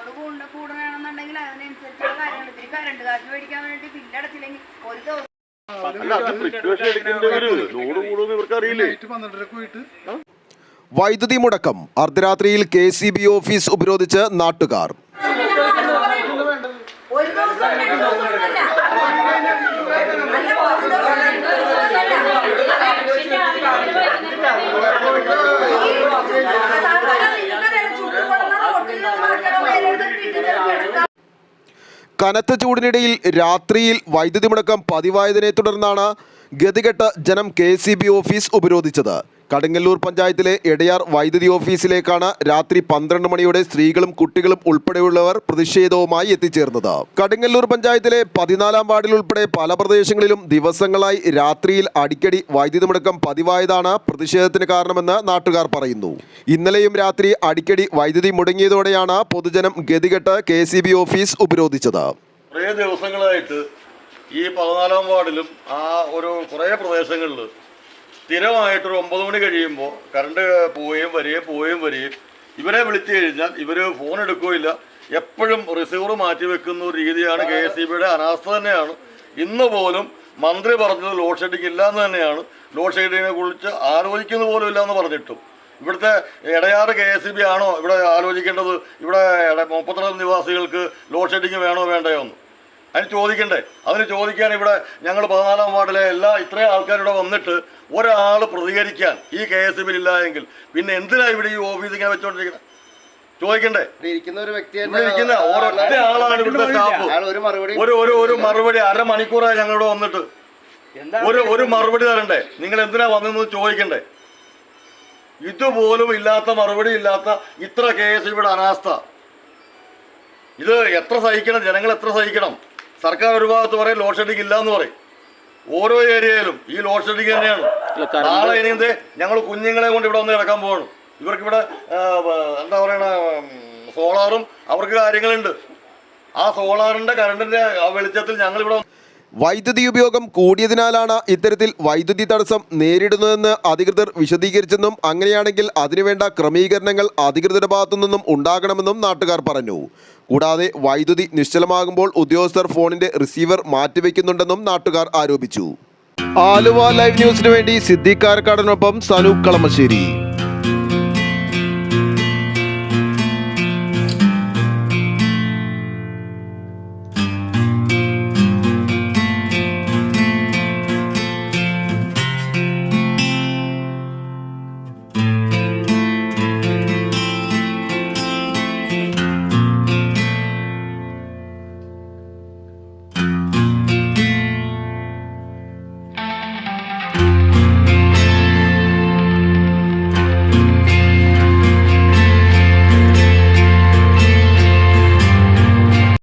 Load കൂടുതൽ കൂടണമെന്നുണ്ടെങ്കിൽ അതിനനുസരിച്ചുള്ള കാര്യങ്ങൾ ഇത്തിരി കറണ്ട് കാശ് മേടിക്കാൻ വേണ്ടി ബില്ലടച്ചില്ലെങ്കിൽ ഒരു ദിവസം വൈദ്യുതി മുടക്കം അർദ്ധരാത്രിയിൽ കെ സി ബി ഓഫീസ് ഉപരോധിച്ച് നാട്ടുകാർ ഒരു ദിവസം കനത്ത ചൂടിനിടയിൽ രാത്രിയിൽ വൈദ്യുതി മുടക്കം പതിവായതിനെ തുടർന്നാണ് ഗതികെട്ട ജനം കെ ഓഫീസ് ഉപരോധിച്ചത്. കടുങ്ങല്ലൂർ പഞ്ചായത്തിലെ എടയാർ വൈദ്യുതി ഓഫീസിലേക്കാണ് രാത്രി പന്ത്രണ്ട് മണിയോടെ സ്ത്രീകളും കുട്ടികളും ഉൾപ്പെടെയുള്ളവർ പ്രതിഷേധവുമായി എത്തിച്ചേർന്നത്. കടുങ്ങല്ലൂർ പഞ്ചായത്തിലെ പതിനാലാം വാർഡിൽ ഉൾപ്പെടെ പല പ്രദേശങ്ങളിലും ദിവസങ്ങളായി രാത്രിയിൽ അടിക്കടി വൈദ്യുതി മുടക്കം പതിവായതാണ് പ്രതിഷേധത്തിന് കാരണമെന്ന് നാട്ടുകാർ പറയുന്നു. ഇന്നലെയും രാത്രി അടിക്കടി വൈദ്യുതി മുടങ്ങിയതോടെയാണ് പൊതുജനം ഗതികെട്ട് കെ ഓഫീസ് ഉപരോധിച്ചത്. ദിവസങ്ങളായിട്ട് ഈ പതിനാലാം വാർഡിലും ആ ഒരു കുറേ പ്രദേശങ്ങളിൽ സ്ഥിരമായിട്ടൊരു ഒമ്പത് മണി കഴിയുമ്പോൾ കറണ്ട് പോവുകയും വരികയും പോവുകയും വരികയും ഇവരെ വിളിച്ചു കഴിഞ്ഞാൽ ഇവർ ഫോൺ എടുക്കുകയില്ല എപ്പോഴും റിസീവർ മാറ്റി വെക്കുന്ന ഒരു രീതിയാണ് കെ എസ് ഇ ബിയുടെ അനാസ്ഥ തന്നെയാണ്. ഇന്ന് പോലും മന്ത്രി പറഞ്ഞത് ലോഡ് ഷെഡിങ് ഇല്ല എന്ന് തന്നെയാണ്. ലോഡ് ഷെഡിങ്ങിനെ കുറിച്ച് ആലോചിക്കുന്ന പോലും ഇല്ല എന്ന് പറഞ്ഞിട്ടും. ഇവിടുത്തെ Edayar K S E B ആണോ ഇവിടെ ആലോചിക്കേണ്ടത്? ഇവിടെ മുപ്പത്തിരണ്ട് നിവാസികൾക്ക് ലോഡ് ഷെഡിങ് വേണോ വേണ്ടയോ എന്ന്. അതിന് ചോദിക്കണ്ടേ? അതിന് ചോദിക്കാൻ ഇവിടെ ഞങ്ങൾ പതിനാലാം വാർഡിലെ എല്ലാ ഇത്രയും ആൾക്കാരിവിടെ വന്നിട്ട് ഒരാൾ പ്രതികരിക്കാൻ ഈ കെ എസ് ഇല്ല എങ്കിൽ പിന്നെ എന്തിനാണ് ഇവിടെ ഈ ഓഫീസ് ഇങ്ങനെ വെച്ചോണ്ടിരിക്കുന്നത് ചോദിക്കണ്ടേ? ഇരിക്കുന്ന ഒരു വ്യക്തി ഇരിക്കുന്ന ഒരൊറ്റ ആളാണ് ഇവിടുത്തെ സ്റ്റാഫ്. അയാൾ ഒരു മറുപടി ഒരു ഒരു ഒരു മറുപടി അരമണിക്കൂറായി ഞങ്ങളിവിടെ വന്നിട്ട്. ഒരു ഒരു മറുപടി തരണ്ടേ? നിങ്ങൾ എന്തിനാ വന്നതെന്ന് ചോദിക്കണ്ടേ? ഇതുപോലും ഇല്ലാത്ത മറുപടി ഇല്ലാത്ത ഇത്ര കേസ് ഇവിടെ അനാസ്ഥ. ഇത് എത്ര സഹിക്കണം? ജനങ്ങൾ എത്ര സഹിക്കണം? സർക്കാർ ഒരു ഭാഗത്ത് പറയും ലോഡ് ഷെഡിങ് ഇല്ല എന്ന് പറയും. ഓരോ ഏരിയയിലും ഈ ലോഡ് ഷെഡിങ് തന്നെയാണ്. നാളെ ഇനി എന്തേ? ഞങ്ങൾ കുഞ്ഞുങ്ങളെ കൊണ്ട് ഇവിടെ വന്ന് കിടക്കാൻ പോവാണ്. ഇവർക്ക് ഇവിടെ എന്താ പറയണ സോളാറും അവർക്ക് കാര്യങ്ങളുണ്ട്. ആ സോളാറിന്റെ കറണ്ടിന്റെ ആ വെളിച്ചത്തിൽ ഞങ്ങൾ ഇവിടെ വൈദ്യുതി ഉപയോഗം കൂടിയതിനാലാണ് ഇത്തരത്തിൽ വൈദ്യുതി തടസ്സം നേരിടുന്നതെന്ന് അധികൃതർ വിശദീകരിച്ചെന്നും അങ്ങനെയാണെങ്കിൽ അതിനുവേണ്ട ക്രമീകരണങ്ങൾ അധികൃതരുടെ ഭാഗത്തു നിന്നും ഉണ്ടാകണമെന്നും നാട്ടുകാർ പറഞ്ഞു. കൂടാതെ വൈദ്യുതി നിശ്ചലമാകുമ്പോൾ ഉദ്യോഗസ്ഥർ ഫോണിന്റെ റിസീവർ മാറ്റിവെക്കുന്നുണ്ടെന്നും നാട്ടുകാർ ആരോപിച്ചു. ആലുവ ലൈവ് ന്യൂസിനു വേണ്ടി സിദ്ദിഖ് കാരക്കാടനൊപ്പം സനൂപ് കളമശ്ശേരി.